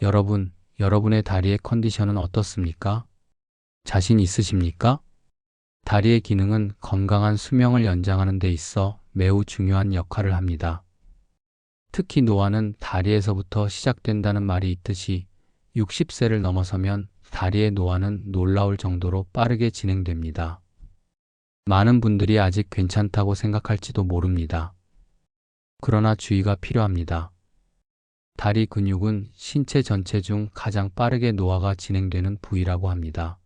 여러분, 여러분의 다리의 컨디션은 어떻습니까? 자신 있으십니까? 다리의 기능은 건강한 수명을 연장하는 데 있어 매우 중요한 역할을 합니다. 특히 노화는 다리에서부터 시작된다는 말이 있듯이 60세를 넘어서면 다리의 노화는 놀라울 정도로 빠르게 진행됩니다. 많은 분들이 아직 괜찮다고 생각할지도 모릅니다. 그러나 주의가 필요합니다. 다리 근육은 신체 전체 중 가장 빠르게 노화가 진행되는 부위라고 합니다.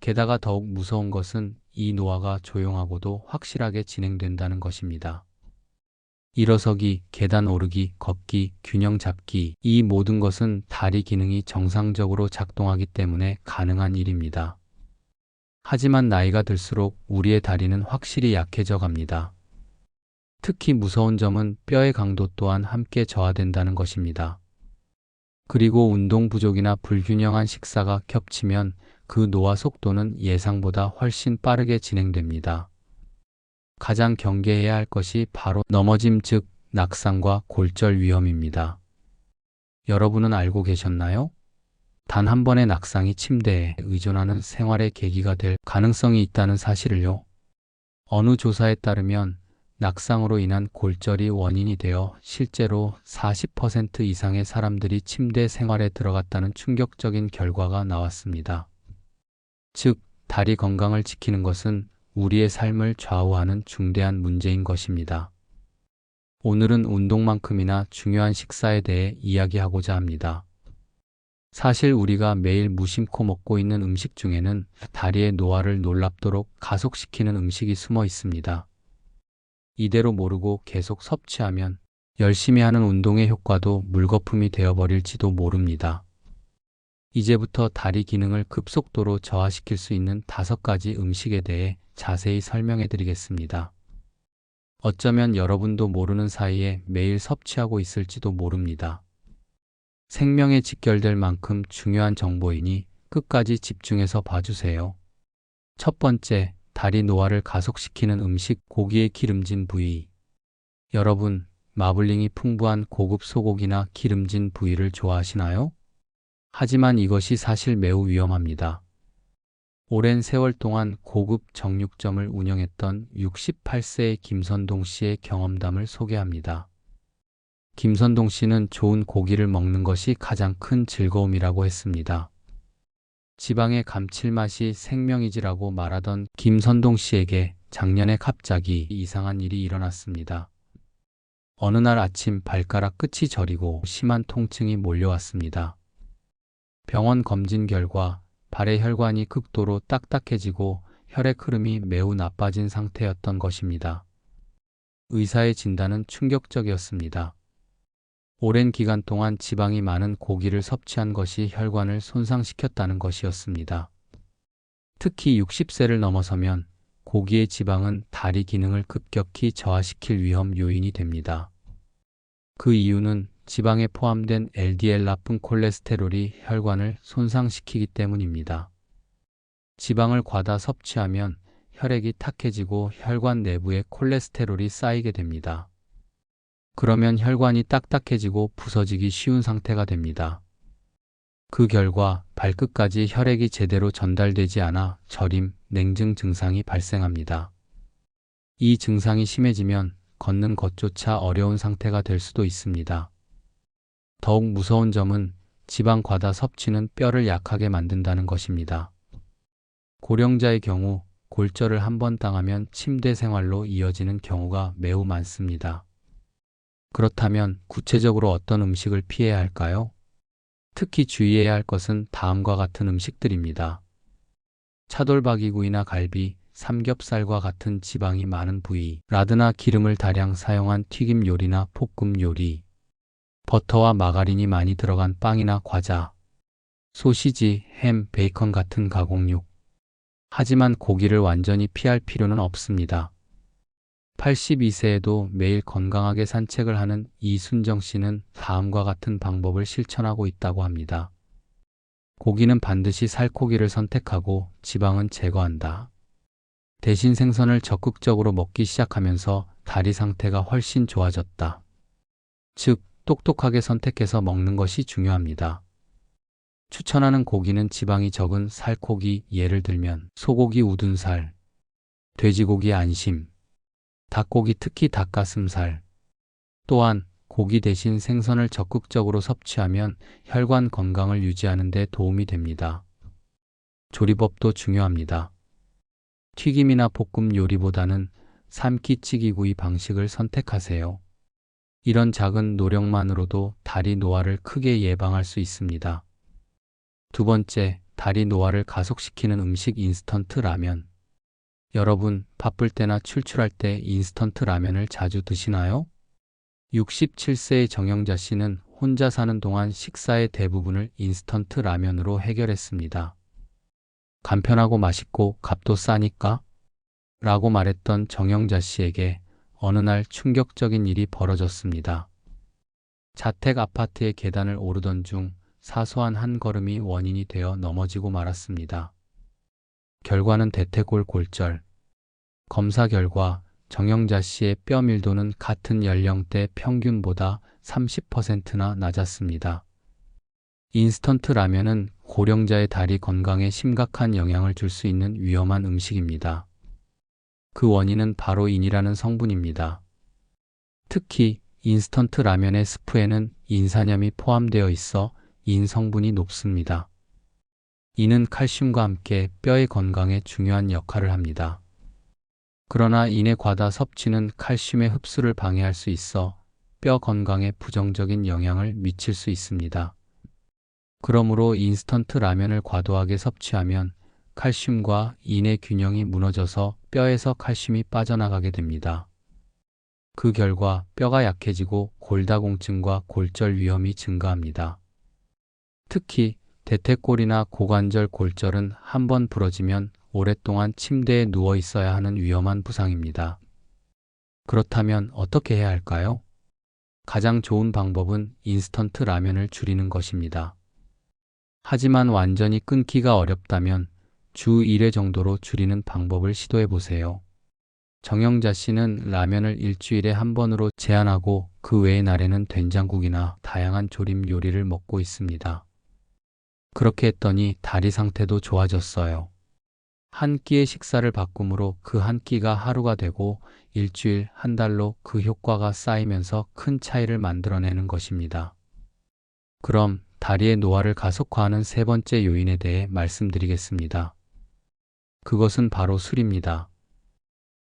게다가 더욱 무서운 것은 이 노화가 조용하고도 확실하게 진행된다는 것입니다. 일어서기, 계단 오르기, 걷기, 균형 잡기, 이 모든 것은 다리 기능이 정상적으로 작동하기 때문에 가능한 일입니다. 하지만 나이가 들수록 우리의 다리는 확실히 약해져 갑니다. 특히 무서운 점은 뼈의 강도 또한 함께 저하된다는 것입니다. 그리고 운동 부족이나 불균형한 식사가 겹치면 그 노화 속도는 예상보다 훨씬 빠르게 진행됩니다. 가장 경계해야 할 것이 바로 넘어짐 즉 낙상과 골절 위험입니다. 여러분은 알고 계셨나요? 단 한 번의 낙상이 침대에 의존하는 생활의 계기가 될 가능성이 있다는 사실을요. 어느 조사에 따르면 낙상으로 인한 골절이 원인이 되어 실제로 40% 이상의 사람들이 침대 생활에 들어갔다는 충격적인 결과가 나왔습니다. 즉, 다리 건강을 지키는 것은 우리의 삶을 좌우하는 중대한 문제인 것입니다. 오늘은 운동만큼이나 중요한 식사에 대해 이야기하고자 합니다. 사실 우리가 매일 무심코 먹고 있는 음식 중에는 다리의 노화를 놀랍도록 가속시키는 음식이 숨어 있습니다. 이대로 모르고 계속 섭취하면 열심히 하는 운동의 효과도 물거품이 되어버릴지도 모릅니다. 이제부터 다리 기능을 급속도로 저하시킬 수 있는 다섯 가지 음식에 대해 자세히 설명해 드리겠습니다. 어쩌면 여러분도 모르는 사이에 매일 섭취하고 있을지도 모릅니다. 생명에 직결될 만큼 중요한 정보이니 끝까지 집중해서 봐주세요. 첫 번째, 다리 노화를 가속시키는 음식 고기의 기름진 부위. 여러분, 마블링이 풍부한 고급 소고기나 기름진 부위를 좋아하시나요? 하지만 이것이 사실 매우 위험합니다. 오랜 세월 동안 고급 정육점을 운영했던 68세의 김선동 씨의 경험담을 소개합니다. 김선동 씨는 좋은 고기를 먹는 것이 가장 큰 즐거움이라고 했습니다. 지방의 감칠맛이 생명이지라고 말하던 김선동 씨에게 작년에 갑자기 이상한 일이 일어났습니다. 어느 날 아침 발가락 끝이 저리고 심한 통증이 몰려왔습니다. 병원 검진 결과 발의 혈관이 극도로 딱딱해지고 혈액 흐름이 매우 나빠진 상태였던 것입니다. 의사의 진단은 충격적이었습니다. 오랜 기간 동안 지방이 많은 고기를 섭취한 것이 혈관을 손상시켰다는 것이었습니다. 특히 60세를 넘어서면 고기의 지방은 다리 기능을 급격히 저하시킬 위험 요인이 됩니다. 그 이유는 지방에 포함된 LDL 나쁜 콜레스테롤이 혈관을 손상시키기 때문입니다. 지방을 과다 섭취하면 혈액이 탁해지고 혈관 내부에 콜레스테롤이 쌓이게 됩니다. 그러면 혈관이 딱딱해지고 부서지기 쉬운 상태가 됩니다. 그 결과 발끝까지 혈액이 제대로 전달되지 않아 저림, 냉증 증상이 발생합니다. 이 증상이 심해지면 걷는 것조차 어려운 상태가 될 수도 있습니다. 더욱 무서운 점은 지방 과다 섭취는 뼈를 약하게 만든다는 것입니다. 고령자의 경우 골절을 한 번 당하면 침대 생활로 이어지는 경우가 매우 많습니다. 그렇다면 구체적으로 어떤 음식을 피해야 할까요? 특히 주의해야 할 것은 다음과 같은 음식들입니다. 차돌박이구이나 갈비, 삼겹살과 같은 지방이 많은 부위, 라드나 기름을 다량 사용한 튀김 요리나 볶음 요리, 버터와 마가린이 많이 들어간 빵이나 과자, 소시지, 햄, 베이컨 같은 가공육. 하지만 고기를 완전히 피할 필요는 없습니다. 82세에도 매일 건강하게 산책을 하는 이순정 씨는 다음과 같은 방법을 실천하고 있다고 합니다. 고기는 반드시 살코기를 선택하고 지방은 제거한다. 대신 생선을 적극적으로 먹기 시작하면서 다리 상태가 훨씬 좋아졌다. 즉, 똑똑하게 선택해서 먹는 것이 중요합니다. 추천하는 고기는 지방이 적은 살코기, 예를 들면 소고기 우둔살, 돼지고기 안심, 닭고기 특히 닭가슴살. 또한 고기 대신 생선을 적극적으로 섭취하면 혈관 건강을 유지하는 데 도움이 됩니다. 조리법도 중요합니다. 튀김이나 볶음 요리보다는 삶기 찌기 구이 방식을 선택하세요. 이런 작은 노력만으로도 다리 노화를 크게 예방할 수 있습니다. 두 번째, 다리 노화를 가속시키는 음식 인스턴트 라면. 여러분, 바쁠 때나 출출할 때 인스턴트 라면을 자주 드시나요? 67세의 정영자 씨는 혼자 사는 동안 식사의 대부분을 인스턴트 라면으로 해결했습니다. 간편하고 맛있고 값도 싸니까? 라고 말했던 정영자 씨에게 어느 날 충격적인 일이 벌어졌습니다. 자택 아파트의 계단을 오르던 중 사소한 한 걸음이 원인이 되어 넘어지고 말았습니다. 결과는 대퇴골 골절. 검사 결과 정영자 씨의 뼈 밀도는 같은 연령대 평균보다 30%나 낮았습니다. 인스턴트 라면은 고령자의 다리 건강에 심각한 영향을 줄 수 있는 위험한 음식입니다. 그 원인은 바로 인이라는 성분입니다. 특히 인스턴트 라면의 스프에는 인산염이 포함되어 있어 인 성분이 높습니다. 이는 칼슘과 함께 뼈의 건강에 중요한 역할을 합니다. 그러나 인의 과다 섭취는 칼슘의 흡수를 방해할 수 있어 뼈 건강에 부정적인 영향을 미칠 수 있습니다. 그러므로 인스턴트 라면을 과도하게 섭취하면 칼슘과 인의 균형이 무너져서 뼈에서 칼슘이 빠져나가게 됩니다. 그 결과 뼈가 약해지고 골다공증과 골절 위험이 증가합니다. 특히 대퇴골이나 고관절 골절은 한 번 부러지면 오랫동안 침대에 누워 있어야 하는 위험한 부상입니다. 그렇다면 어떻게 해야 할까요? 가장 좋은 방법은 인스턴트 라면을 줄이는 것입니다. 하지만 완전히 끊기가 어렵다면 주 1회 정도로 줄이는 방법을 시도해 보세요. 정영자 씨는 라면을 일주일에 한 번으로 제한하고 그 외의 날에는 된장국이나 다양한 조림 요리를 먹고 있습니다. 그렇게 했더니 다리 상태도 좋아졌어요. 한 끼의 식사를 바꿈으로 그 한 끼가 하루가 되고 일주일, 한 달로 그 효과가 쌓이면서 큰 차이를 만들어내는 것입니다. 그럼 다리의 노화를 가속화하는 세 번째 요인에 대해 말씀드리겠습니다. 그것은 바로 술입니다.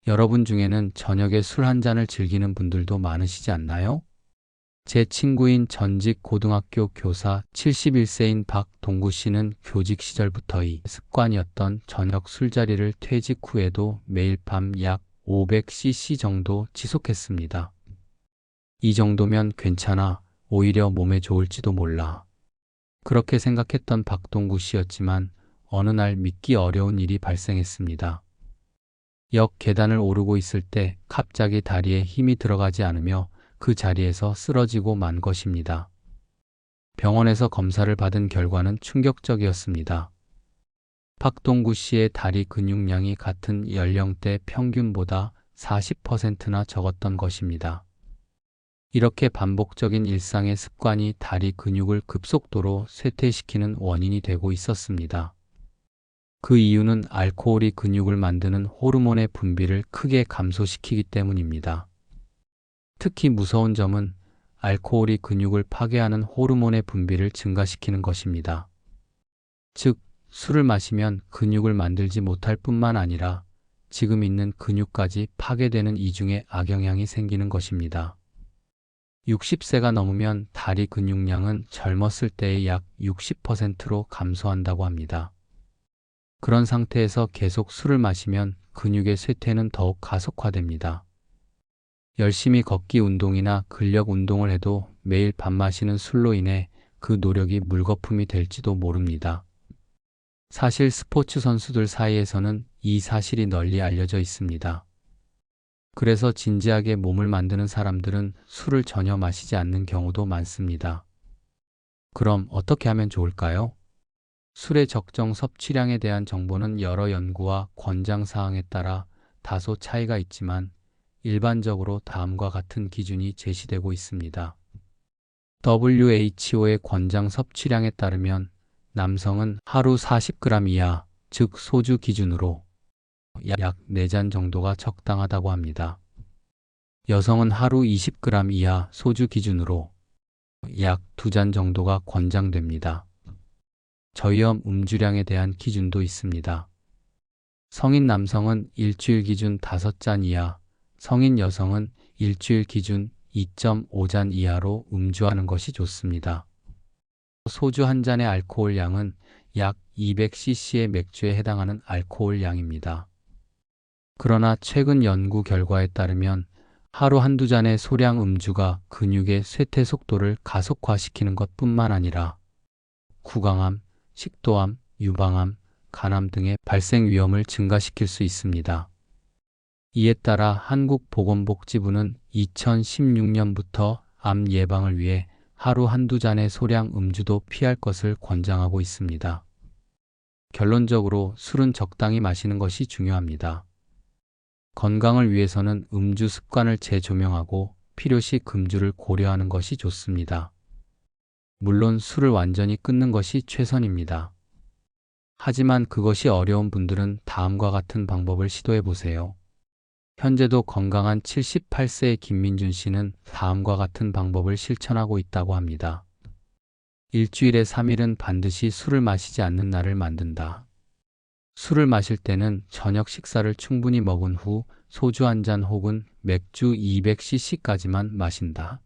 여러분 중에는 저녁에 술 한 잔을 즐기는 분들도 많으시지 않나요? 제 친구인 전직 고등학교 교사 71세인 박동구 씨는 교직 시절부터의 습관이었던 저녁 술자리를 퇴직 후에도 매일 밤 약 500cc 정도 지속했습니다. 이 정도면 괜찮아. 오히려 몸에 좋을지도 몰라. 그렇게 생각했던 박동구 씨였지만 어느 날 믿기 어려운 일이 발생했습니다. 역 계단을 오르고 있을 때 갑자기 다리에 힘이 들어가지 않으며 그 자리에서 쓰러지고 만 것입니다. 병원에서 검사를 받은 결과는 충격적이었습니다. 박동구 씨의 다리 근육량이 같은 연령대 평균보다 40%나 적었던 것입니다. 이렇게 반복적인 일상의 습관이 다리 근육을 급속도로 쇠퇴시키는 원인이 되고 있었습니다. 그 이유는 알코올이 근육을 만드는 호르몬의 분비를 크게 감소시키기 때문입니다. 특히 무서운 점은 알코올이 근육을 파괴하는 호르몬의 분비를 증가시키는 것입니다. 즉, 술을 마시면 근육을 만들지 못할 뿐만 아니라 지금 있는 근육까지 파괴되는 이중의 악영향이 생기는 것입니다. 60세가 넘으면 다리 근육량은 젊었을 때의 약 60%로 감소한다고 합니다. 그런 상태에서 계속 술을 마시면 근육의 쇠퇴는 더욱 가속화됩니다. 열심히 걷기 운동이나 근력 운동을 해도 매일 밥 마시는 술로 인해 그 노력이 물거품이 될지도 모릅니다. 사실 스포츠 선수들 사이에서는 이 사실이 널리 알려져 있습니다. 그래서 진지하게 몸을 만드는 사람들은 술을 전혀 마시지 않는 경우도 많습니다. 그럼 어떻게 하면 좋을까요? 술의 적정 섭취량에 대한 정보는 여러 연구와 권장 사항에 따라 다소 차이가 있지만 일반적으로 다음과 같은 기준이 제시되고 있습니다. WHO의 권장 섭취량에 따르면 남성은 하루 40g 이하, 즉 소주 기준으로 약 4잔 정도가 적당하다고 합니다. 여성은 하루 20g 이하 소주 기준으로 약 2잔 정도가 권장됩니다. 저염 음주량에 대한 기준도 있습니다. 성인 남성은 일주일 기준 5잔 이하, 성인 여성은 일주일 기준 2.5잔 이하로 음주하는 것이 좋습니다. 소주 한 잔의 알코올 양은 약 200cc의 맥주에 해당하는 알코올 양입니다. 그러나 최근 연구 결과에 따르면 하루 한두 잔의 소량 음주가 근육의 쇠퇴 속도를 가속화시키는 것 뿐만 아니라 구강암, 식도암, 유방암, 간암 등의 발생 위험을 증가시킬 수 있습니다. 이에 따라 한국보건복지부는 2016년부터 암 예방을 위해 하루 한두 잔의 소량 음주도 피할 것을 권장하고 있습니다. 결론적으로 술은 적당히 마시는 것이 중요합니다. 건강을 위해서는 음주 습관을 재조명하고 필요시 금주를 고려하는 것이 좋습니다. 물론 술을 완전히 끊는 것이 최선입니다. 하지만 그것이 어려운 분들은 다음과 같은 방법을 시도해 보세요. 현재도 건강한 78세의 김민준 씨는 다음과 같은 방법을 실천하고 있다고 합니다. 일주일에 3일은 반드시 술을 마시지 않는 날을 만든다. 술을 마실 때는 저녁 식사를 충분히 먹은 후 소주 한 잔 혹은 맥주 200cc까지만 마신다.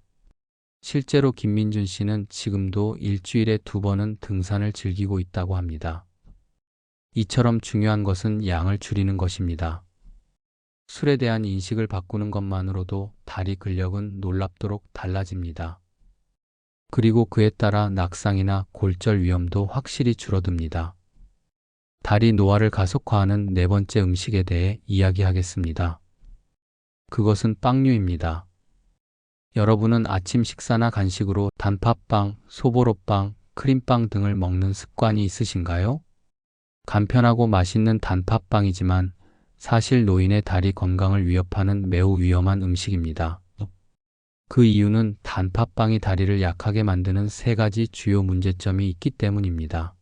실제로 김민준 씨는 지금도 일주일에 두 번은 등산을 즐기고 있다고 합니다. 이처럼 중요한 것은 양을 줄이는 것입니다. 술에 대한 인식을 바꾸는 것만으로도 다리 근력은 놀랍도록 달라집니다. 그리고 그에 따라 낙상이나 골절 위험도 확실히 줄어듭니다. 다리 노화를 가속화하는 네 번째 음식에 대해 이야기하겠습니다. 그것은 빵류입니다. 여러분은 아침 식사나 간식으로 단팥빵, 소보로빵, 크림빵 등을 먹는 습관이 있으신가요? 간편하고 맛있는 단팥빵이지만 사실 노인의 다리 건강을 위협하는 매우 위험한 음식입니다. 그 이유는 단팥빵이 다리를 약하게 만드는 세 가지 주요 문제점이 있기 때문입니다.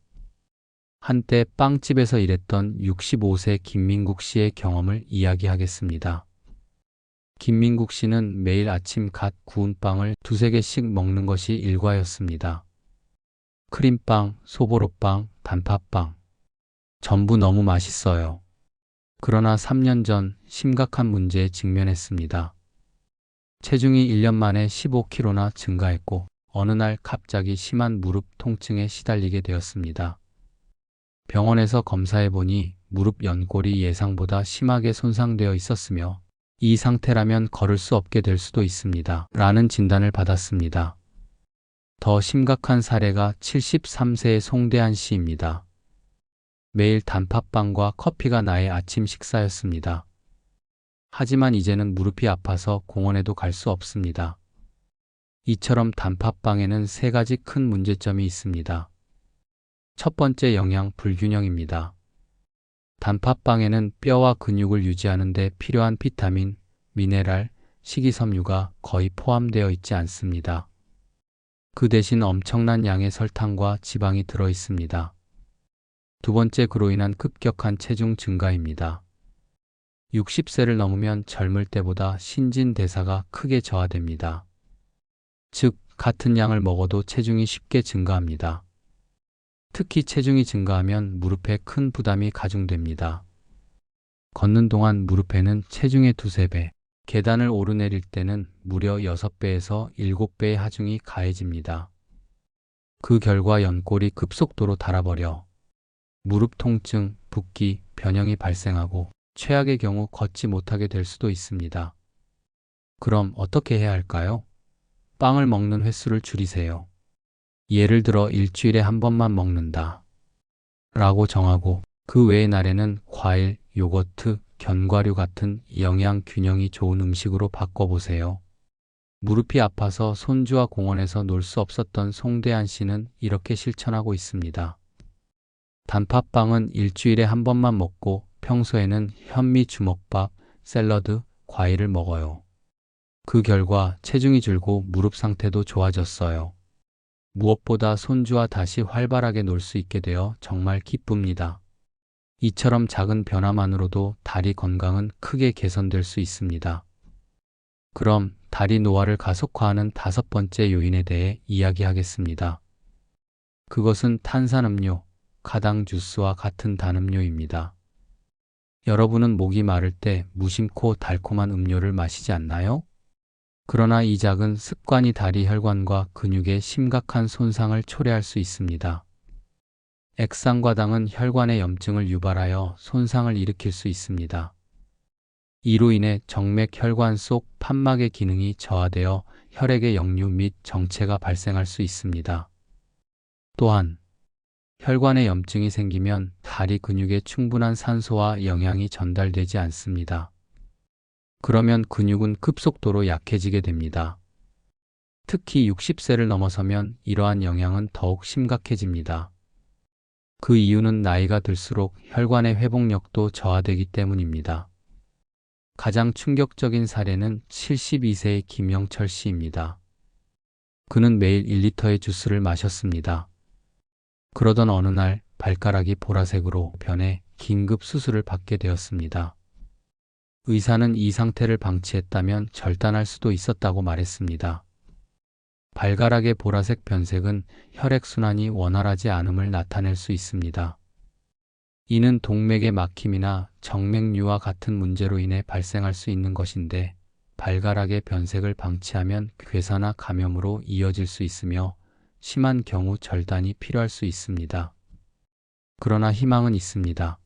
한때 빵집에서 일했던 65세 김민국 씨의 경험을 이야기하겠습니다. 김민국 씨는 매일 아침 갓 구운 빵을 두세 개씩 먹는 것이 일과였습니다. 크림빵, 소보로빵, 단팥빵. 전부 너무 맛있어요. 그러나 3년 전 심각한 문제에 직면했습니다. 체중이 1년 만에 15kg나 증가했고 어느 날 갑자기 심한 무릎 통증에 시달리게 되었습니다. 병원에서 검사해 보니 무릎 연골이 예상보다 심하게 손상되어 있었으며 이 상태라면 걸을 수 없게 될 수도 있습니다. 라는 진단을 받았습니다. 더 심각한 사례가 73세의 송대한 씨입니다. 매일 단팥빵과 커피가 나의 아침 식사였습니다. 하지만 이제는 무릎이 아파서 공원에도 갈 수 없습니다. 이처럼 단팥빵에는 세 가지 큰 문제점이 있습니다. 첫 번째 영양 불균형입니다. 단팥빵에는 뼈와 근육을 유지하는 데 필요한 비타민, 미네랄, 식이섬유가 거의 포함되어 있지 않습니다. 그 대신 엄청난 양의 설탕과 지방이 들어 있습니다. 두 번째 그로 인한 급격한 체중 증가입니다. 60세를 넘으면 젊을 때보다 신진대사가 크게 저하됩니다. 즉, 같은 양을 먹어도 체중이 쉽게 증가합니다. 특히 체중이 증가하면 무릎에 큰 부담이 가중됩니다. 걷는 동안 무릎에는 체중의 두세 배, 계단을 오르내릴 때는 무려 6배에서 7배의 하중이 가해집니다. 그 결과 연골이 급속도로 닳아버려 무릎 통증, 붓기, 변형이 발생하고 최악의 경우 걷지 못하게 될 수도 있습니다. 그럼 어떻게 해야 할까요? 빵을 먹는 횟수를 줄이세요. 예를 들어 일주일에 한 번만 먹는다. 라고 정하고 그 외의 날에는 과일, 요거트, 견과류 같은 영양 균형이 좋은 음식으로 바꿔보세요. 무릎이 아파서 손주와 공원에서 놀 수 없었던 송대한 씨는 이렇게 실천하고 있습니다. 단팥빵은 일주일에 한 번만 먹고 평소에는 현미 주먹밥, 샐러드, 과일을 먹어요. 그 결과 체중이 줄고 무릎 상태도 좋아졌어요. 무엇보다 손주와 다시 활발하게 놀 수 있게 되어 정말 기쁩니다. 이처럼 작은 변화만으로도 다리 건강은 크게 개선될 수 있습니다. 그럼 다리 노화를 가속화하는 다섯 번째 요인에 대해 이야기하겠습니다. 그것은 탄산음료, 가당 주스와 같은 단음료입니다. 여러분은 목이 마를 때 무심코 달콤한 음료를 마시지 않나요? 그러나 이 작은 습관이 다리 혈관과 근육에 심각한 손상을 초래할 수 있습니다. 액상과당은 혈관의 염증을 유발하여 손상을 일으킬 수 있습니다. 이로 인해 정맥 혈관 속 판막의 기능이 저하되어 혈액의 역류 및 정체가 발생할 수 있습니다. 또한 혈관에 염증이 생기면 다리 근육에 충분한 산소와 영양이 전달되지 않습니다. 그러면 근육은 급속도로 약해지게 됩니다. 특히 60세를 넘어서면 이러한 영향은 더욱 심각해집니다. 그 이유는 나이가 들수록 혈관의 회복력도 저하되기 때문입니다. 가장 충격적인 사례는 72세의 김영철 씨입니다. 그는 매일 1리터의 주스를 마셨습니다. 그러던 어느 날 발가락이 보라색으로 변해 긴급 수술을 받게 되었습니다. 의사는 이 상태를 방치했다면 절단할 수도 있었다고 말했습니다. 발가락의 보라색 변색은 혈액순환이 원활하지 않음을 나타낼 수 있습니다. 이는 동맥의 막힘이나 정맥류와 같은 문제로 인해 발생할 수 있는 것인데 발가락의 변색을 방치하면 괴사나 감염으로 이어질 수 있으며 심한 경우 절단이 필요할 수 있습니다. 그러나 희망은 있습니다.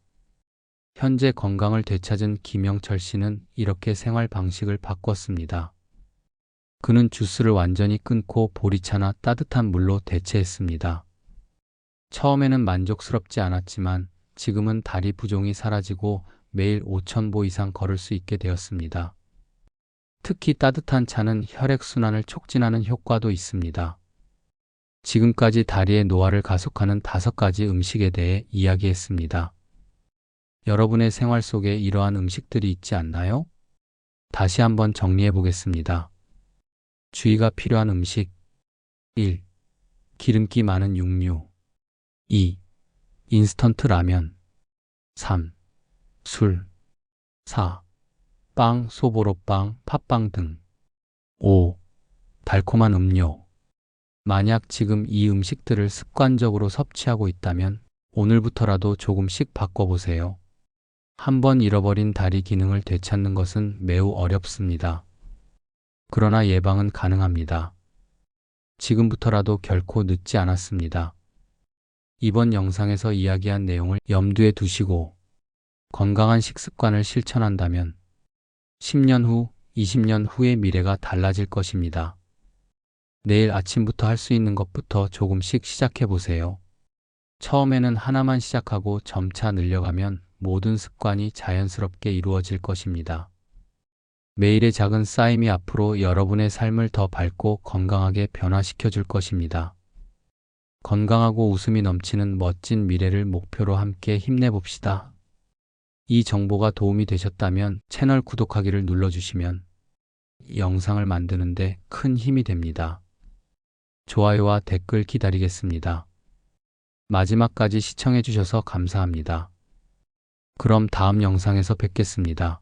현재 건강을 되찾은 김영철 씨는 이렇게 생활 방식을 바꿨습니다. 그는 주스를 완전히 끊고 보리차나 따뜻한 물로 대체했습니다. 처음에는 만족스럽지 않았지만 지금은 다리 부종이 사라지고 매일 5,000보 이상 걸을 수 있게 되었습니다. 특히 따뜻한 차는 혈액순환을 촉진하는 효과도 있습니다. 지금까지 다리의 노화를 가속하는 다섯 가지 음식에 대해 이야기했습니다. 여러분의 생활 속에 이러한 음식들이 있지 않나요? 다시 한번 정리해 보겠습니다. 주의가 필요한 음식 1. 기름기 많은 육류 2. 인스턴트 라면 3. 술 4. 빵, 소보로빵, 팥빵 등 5. 달콤한 음료 만약 지금 이 음식들을 습관적으로 섭취하고 있다면 오늘부터라도 조금씩 바꿔보세요. 한번 잃어버린 다리 기능을 되찾는 것은 매우 어렵습니다. 그러나 예방은 가능합니다. 지금부터라도 결코 늦지 않았습니다. 이번 영상에서 이야기한 내용을 염두에 두시고 건강한 식습관을 실천한다면 10년 후, 20년 후의 미래가 달라질 것입니다. 내일 아침부터 할 수 있는 것부터 조금씩 시작해 보세요. 처음에는 하나만 시작하고 점차 늘려가면 모든 습관이 자연스럽게 이루어질 것입니다. 매일의 작은 쌓임이 앞으로 여러분의 삶을 더 밝고 건강하게 변화시켜 줄 것입니다. 건강하고 웃음이 넘치는 멋진 미래를 목표로 함께 힘내봅시다. 이 정보가 도움이 되셨다면 채널 구독하기를 눌러주시면 영상을 만드는데 큰 힘이 됩니다. 좋아요와 댓글 기다리겠습니다. 마지막까지 시청해주셔서 감사합니다. 그럼 다음 영상에서 뵙겠습니다.